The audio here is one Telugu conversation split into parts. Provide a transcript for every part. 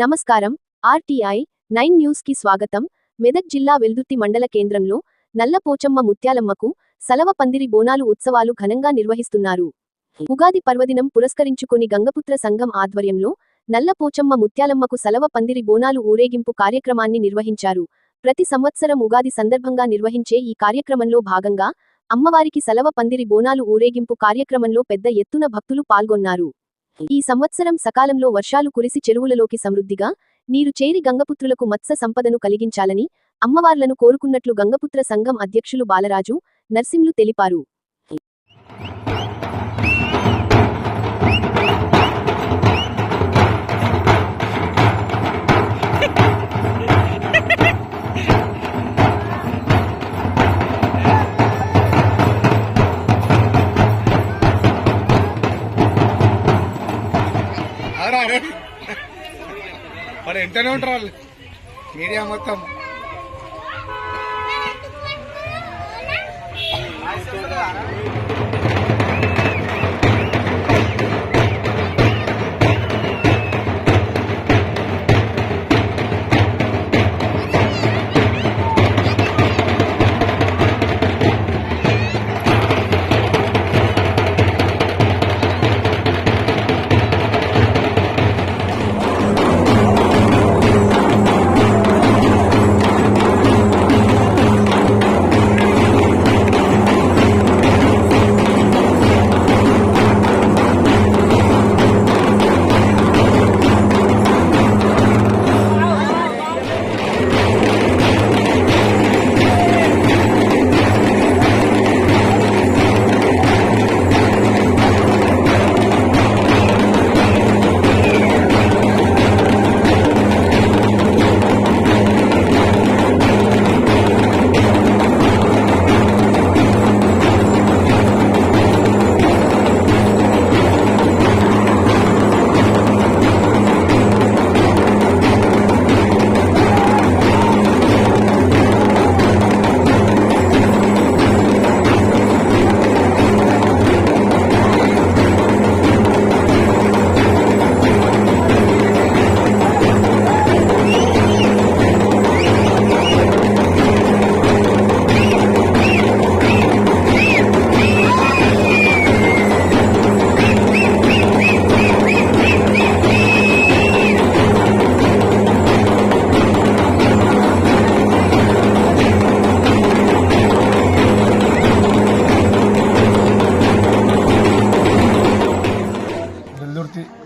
నమస్కారం. ఆర్టీఐ నైన్ న్యూస్కి స్వాగతం. మెదక్ జిల్లా వెల్దుర్తి మండల కేంద్రంలో నల్లపోచమ్మ ముత్యాలమ్మకు సలవ పందిరి బోనాలు ఉత్సవాలు ఘనంగా నిర్వహిస్తున్నారు. ఉగాది పర్వదినం పురస్కరించుకొని గంగపుత్ర సంఘం ఆధ్వర్యంలో నల్లపోచమ్మ ముత్యాలమ్మకు సలవ పందిరి బోనాలు ఊరేగింపు కార్యక్రమాన్ని నిర్వహించారు. ప్రతి సంవత్సరం ఉగాది సందర్భంగా నిర్వహించే ఈ కార్యక్రమంలో భాగంగా అమ్మవారికి సలవ పందిరి బోనాలు ఊరేగింపు కార్యక్రమంలో పెద్ద ఎత్తున భక్తులు పాల్గొన్నారు. ఈ సంవత్సరం సకాలంలో వర్షాలు కురిసి చెరువులలోకి సమృద్ధిగా నీరు చేరి గంగపుత్రులకు మత్స్య సంపదను కలిగించాలని అమ్మవార్లను కోరుకున్నట్లు గంగపుత్ర సంఘం అధ్యక్షులు బాలరాజు నర్సింలు తెలిపారు. మరి ఎంటనే ఉంటారు వాళ్ళు? మీడియా మొత్తం.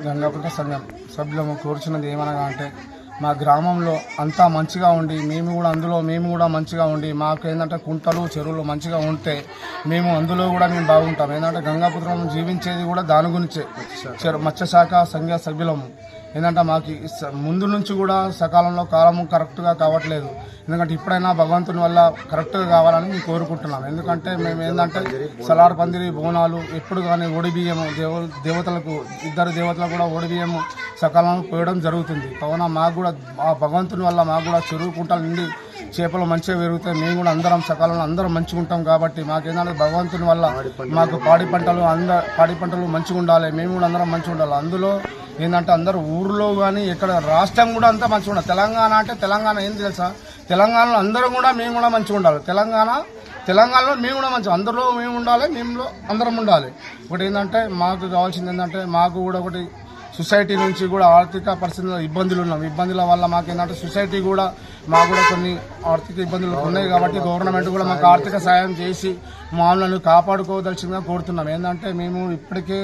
వెల్దుర్తి సంఘం సభ్యులము కోరుచున్నది ఏమనగా అంటే మా గ్రామంలో అంతా మంచిగా ఉండి మేము కూడా అందులో మేము కూడా మంచిగా ఉండి మాకు ఏంటంటే కుంటలు చెరువులు మంచిగా ఉంటే మేము అందులో కూడా మేము బాగుంటాం. ఏంటంటే గంగాపుత్రం జీవించేది కూడా దాని గురించే. చెరు- మత్స్యశాఖ సంఘ సభ్యులము. ఏంటంటే మాకు స- ముందు నుంచి కూడా సకాలంలో కాలము కరెక్ట్గా కావట్లేదు. ఎందుకంటే ఇప్పుడైనా భగవంతుని వల్ల కరెక్ట్గా కావాలని మేము కోరుకుంటున్నాం. ఎందుకంటే మేము ఏంటంటే సలార్ పందిరి బోనాలు ఎప్పుడు కానీ ఒడి బియ్యము దేవ దేవతలకు ఇద్దరు దేవతలకు కూడా ఒడి బియ్యము సకాలంలో పోయడం జరుగుతుంది. కావున మాకు కూడా ఆ భగవంతుని వల్ల మాకు కూడా చెరువు కుంటలు నిండి చేపలు మంచిగా పెరుగుతాయి. మేము కూడా అందరం సకాలంలో అందరం మంచిగా ఉంటాం కాబట్టి మాకేందంటే భగవంతుని వల్ల మాకు పాడి పంటలు అంద పాడి పంటలు మంచిగా ఉండాలి. మేము కూడా అందరం మంచిగా ఉండాలి. అందులో ఏంటంటే అందరూ ఊర్లో కానీ ఇక్కడ రాష్ట్రం కూడా అంతా మంచిగా ఉండాలి. తెలంగాణ అంటే తెలంగాణ ఏం తెలుసా? తెలంగాణలో అందరం కూడా మేము కూడా మంచిగా ఉండాలి. తెలంగాణ తెలంగాణలో మేము కూడా మంచిగా అందరిలో మేము ఉండాలి మేము అందరం ఉండాలి. ఒకటి ఏంటంటే మాకు కావాల్సింది ఏంటంటే మాకు కూడా ఒకటి సొసైటీ నుంచి కూడా ఆర్థిక పరిస్థితుల్లో ఇబ్బందులు ఉన్నాం. ఇబ్బందుల వల్ల మాకు ఏంటంటే సొసైటీ కూడా మాకు కూడా కొన్ని ఆర్థిక ఇబ్బందులు ఉన్నాయి కాబట్టి గవర్నమెంట్ కూడా మాకు ఆర్థిక సాయం చేసి మామూలను కాపాడుకోదలసిందిగా కోరుతున్నాం. ఏంటంటే మేము ఇప్పటికే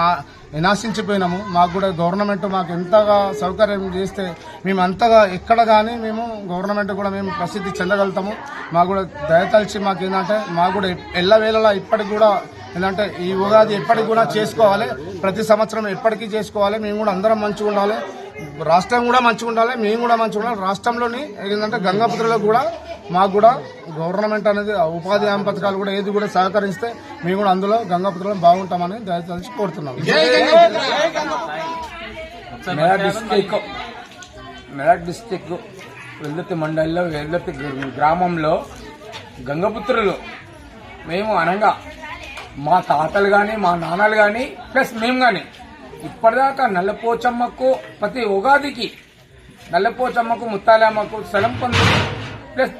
నా వినాశించిపోయినాము. మాకు కూడా గవర్నమెంట్ మాకు ఎంతగా సౌకర్యం చేస్తే మేము అంతగా ఎక్కడ కానీ మేము గవర్నమెంట్ కూడా మేము ప్రసిద్ధి చెందగలుగుతాము. మాకు కూడా దయతలిచి మాకు ఏంటంటే మాకు కూడా ఎల్లవేళలా ఇప్పటికి కూడా ఏంటంటే ఈ ఉగాది ఎప్పటికి కూడా చేసుకోవాలి. ప్రతి సంవత్సరం ఎప్పటికీ చేసుకోవాలి. మేము కూడా అందరం మంచిగా ఉండాలి. రాష్ట్రం కూడా మంచిగా ఉండాలి. మేము కూడా మంచిగా ఉండాలి. రాష్ట్రంలోని ఏంటంటే గంగాపుత్రులకు కూడా మాకు కూడా గవర్నమెంట్ అనేది ఉపాధి హామీ పథకాలు కూడా ఏది కూడా సహకరిస్తే మేము కూడా అందులో గంగాపుత్రులు బాగుంటామని దయచేసి కోరుతున్నాం. మెదక్ డిస్టిక్ మెదక్ డిస్టిక్ వెల్లుర్తి మండలిలో వెల్లుర్తి గ్రామంలో గంగపుత్రులు మేము అనగా మా తాతలు కానీ మా నాన్నలు కానీ ప్లస్ మేము కానీ ఇప్పటిదాకా నల్లపోచమ్మకు ప్రతి ఉగాదికి నల్లపోచమ్మకు ముత్తాలమ్మకు స్థలం పొంది ప్లస్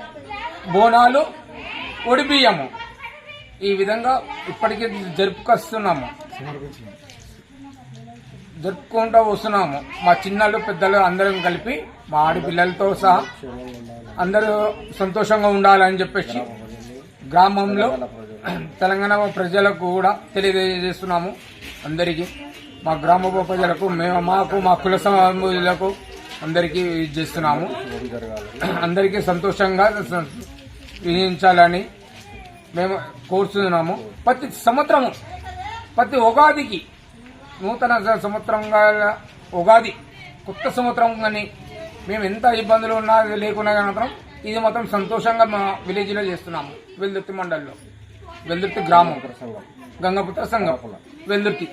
బోనాలు ఒడిబియ్యము ఈ విధంగా ఇప్పటికీ జరుపుకొస్తున్నాము. జరుపుకుంటూ వస్తున్నాము. మా చిన్నలు పెద్దలు అందరం కలిపి మా ఆడపిల్లలతో సహా అందరూ సంతోషంగా ఉండాలని చెప్పేసి గ్రామంలో తెలంగాణ ప్రజలకు కూడా తెలియజేస్తున్నాము అందరికీ. మా గ్రామ ప్రజలకు మేము మాకు మా కుల సమాజులకు అందరికీ ఇది చేస్తున్నాము. అందరికీ సంతోషంగా విధించాలని మేము కోరుతున్నాము ప్రతి సంవత్సరము ప్రతి ఉగాదికి నూతన సంవత్సరంగా ఉగాది కొత్త సంవత్సరం కానీ మేము ఎంత ఇబ్బందులు ఉన్నా లేకున్నా కానీ మాత్రం ఇది మాత్రం సంతోషంగా మా విలేజ్లో చేస్తున్నాము. వెల్దుర్తి మండలిలో. వెల్దుర్తి గ్రామం గంగపుత్ర సంఘం వెల్దుర్తి.